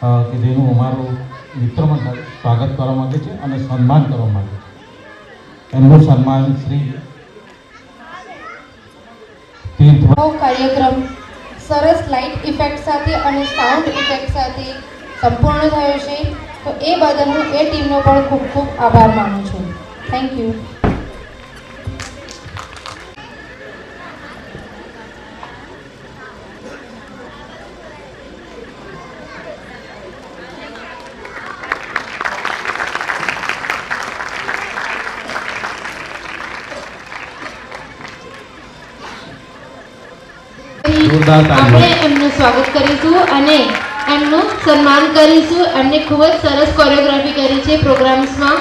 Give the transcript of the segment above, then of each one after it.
કે જેનું અમારું મિત્ર સ્વાગત કરવા માગે છે અને સન્માન કરવા માગે છે. એમનું સન્માન શ્રી કાર્યક્રમ, સરસ લાઇટ ઇફેક્ટ સાથે અને સાઉન્ડ ઇફેક્ટ સાથે સંપૂર્ણ થયો છે. તો એ બદલ હું એ ટીમનો પણ ખૂબ ખૂબ આભાર માનું છું. થેન્ક યુ જોરદાર તાળીઓ. આપણે એમનું સ્વાગત કરીશું અને એમનું સન્માન કરીશું. એમને ખૂબ જ સરસ કોરિયોગ્રાફી કરી છે પ્રોગ્રામ્સમાં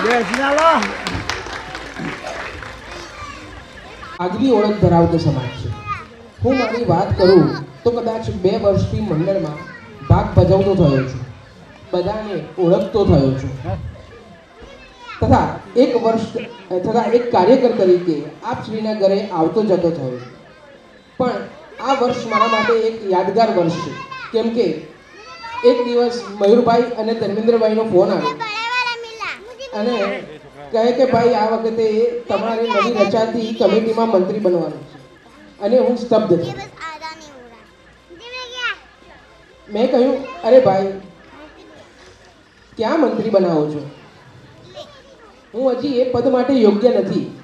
આગવી ઓળખ ધરાવતો સમાજ છે. હું મારી વાત કરું તો કદાચ બે વર્ષથી મંડળમાં ભાગ ભજવતો થયો છું. બધાને ઓળખતો થયો છું. તથા એક વર્ષ તથા એક કાર્યકર તરીકે આપ શ્રીના ઘરે આવતો જતો થયો પણ આ વર્ષ મારા માટે એક યાદગાર વર્ષ છે. કેમ કે એક દિવસ મયુરભાઈ અને ધર્મેન્દ્રભાઈનો ફોન આવ્યો. અને કહે કે ભાઈ, આ વખતે તમારે નવી રચાતી કમિટીમાં મંત્રી બનવાનું છે. અને હું સ્તબ્ધ છું. મેં કહ્યું, અરે ભાઈ, ક્યાં મંત્રી બનાવો છો? હું હજી એ પદ માટે યોગ્ય નથી.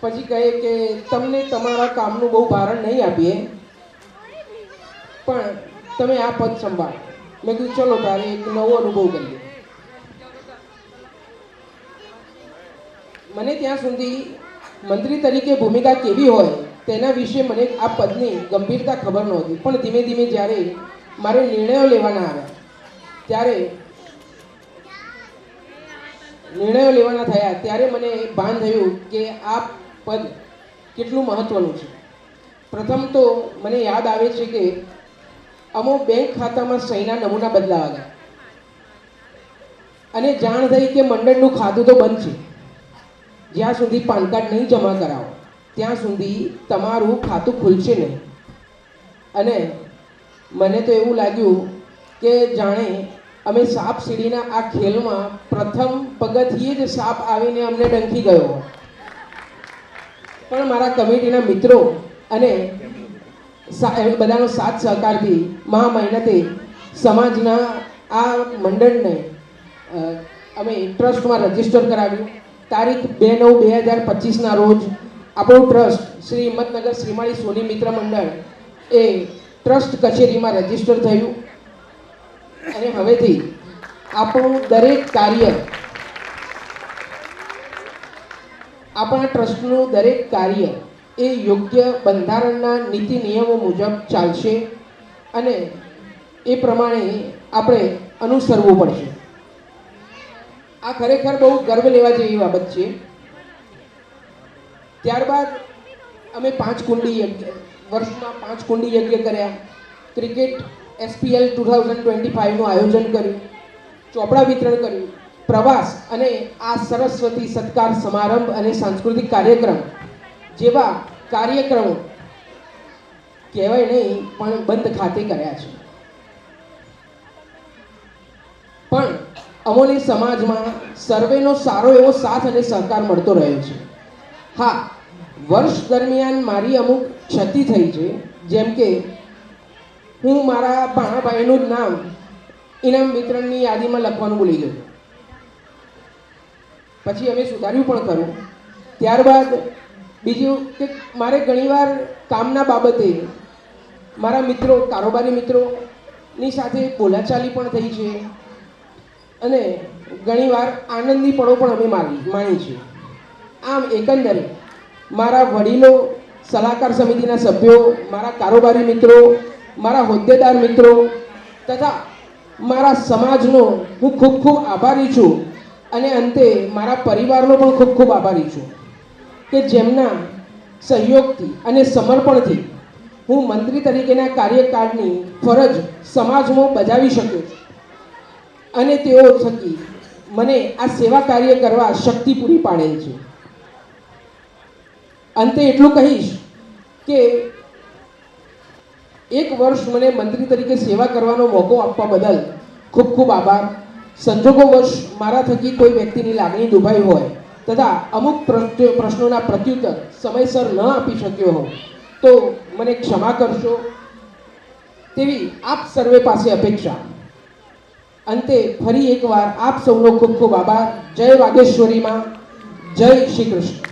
પછી કહે કે, તમને તમારા કામનું બહુ ભારણ નહીં આપીએ. પણ તમે આ પદ સંભાળ. મેં કીધું, ચલો તારે એક નવો અનુભવ કરીએ. મને ત્યાં સુધી મંત્રી તરીકે ભૂમિકા કેવી હોય તેના વિશે મને આ પદની ગંભીરતા ખબર નહોતી. પણ ધીમે ધીમે જ્યારે મારે નિર્ણયો લેવાના આવ્યા, ત્યારે નિર્ણયો લેવાના થયા, ત્યારે મને ભાન થયું કે આ પદ કેટલું મહત્વનું છે? પ્રથમ તો મને યાદ આવે છે કે અમુક બેંક ખાતામાં સહીના નમૂના બદલાવા ગયા અને જાણ થઈ કે મંડળનું ખાતું તો બંધ છે. જ્યાં સુધી પાન કાર્ડ નહીં જમા કરાવો, ત્યાં સુધી તમારું ખાતું ખુલશે નહીં. અને મને તો એવું લાગ્યું કે જાણે અમે સાપ સીડીના આ ખેલમાં પ્રથમ પગથિયે જ સાપ આવીને અમને ડંખી ગયો. પણ મારા કમિટીના મિત્રો અને બધાનો સાથ સહકારથી મહા મહેનતે સમાજના આ મંડળને અમે ટ્રસ્ટમાં રજિસ્ટર કરાવ્યું. તારીખ બે નવ બે હજાર પચીસના રોજ આપણું ટ્રસ્ટ શ્રી હિંમતનગર શ્રીમાળી સોની મિત્ર મંડળ એ ટ્રસ્ટ કચેરીમાં રજિસ્ટર થયું. અને હવેથી આપણું દરેક કાર્ય આપણા ટ્રસ્ટનું દરેક કાર્ય એ યોગ્ય બંધારણના નીતિ નિયમો મુજબ ચાલશે અને એ પ્રમાણે આપણે અનુસરવું પડશે. આ ખરેખર બહુ ગર્વ લેવા જેવી બાબત છે. ત્યારબાદ અમે પાંચ કુંડી યજ્ઞ, વર્ષમાં પાંચ કુંડી યજ્ઞ કર્યા. Cricket, SPL two thousand twenty ફાઇવનું આયોજન કર્યું. ચોપડા વિતરણ કર્યું. પ્રવાસ અને આ સરસ્વતી સત્કાર સમારંભ અને સાંસ્કૃતિક કાર્યક્રમ જેવા કાર્યક્રમો કહેવાય નહીં, પણ બંધ ખાતે કર્યા છે. પણ અમોને સમાજમાં સર્વેનો સારો એવો સાથ અને સહકાર મળતો રહ્યો છે. હા, વર્ષ દરમિયાન મારી અમુક ક્ષતિ થઈ છે, જેમ કે હું મારા ભાણાભાઈનું જ નામ ઇનામ વિતરણની યાદીમાં લખવાનું ભૂલી ગયો. પછી અમે સુધાર્યું પણ ખરું. ત્યારબાદ બીજું કે મારે ઘણીવાર કામના બાબતે મારા મિત્રો, કારોબારી મિત્રોની સાથે બોલાચાલી પણ થઈ છે. અને ઘણીવાર આનંદની પળો પણ અમે માની માણી છે આમ એકંદરે મારા વડીલો, સલાહકાર સમિતિના સભ્યો, મારા કારોબારી મિત્રો, મારા હોદ્દેદાર મિત્રો તથા મારા સમાજનો હું ખૂબ ખૂબ આભારી છું. અને અંતે મારા પરિવારનો પણ ખૂબ ખૂબ આભારી છું કે જેમના સહયોગથી અને સમર્પણથી હું મંત્રી તરીકેના કાર્યકાળની ફરજ સમાજમાં બજાવી શક્યો છું. અને તેઓ થકી મને આ સેવા કાર્ય કરવા શક્તિ પૂરી પાડેલ છે. અંતે એટલું કહીશ કે એક વર્ષ મને મંત્રી તરીકે સેવા કરવાનો મોકો આપવા બદલ ખૂબ ખૂબ આભાર. સંજોગોવશ મારા થકી કોઈ વ્યક્તિની લાગણી દુભાઈ હોય તથા અમુક પ્રશ્નો- પ્રશ્નોના પ્રત્યુત્તર સમયસર ન આપી શક્યો હોઉં. તો મને ક્ષમા કરશો. તેવી આપ સર્વે પાસે અપેક્ષા. અંતે ફરી એકવાર આપ સૌનો ખૂબ ખૂબ આભાર. જય વાગેશ્વરીમાં. જય શ્રી કૃષ્ણ.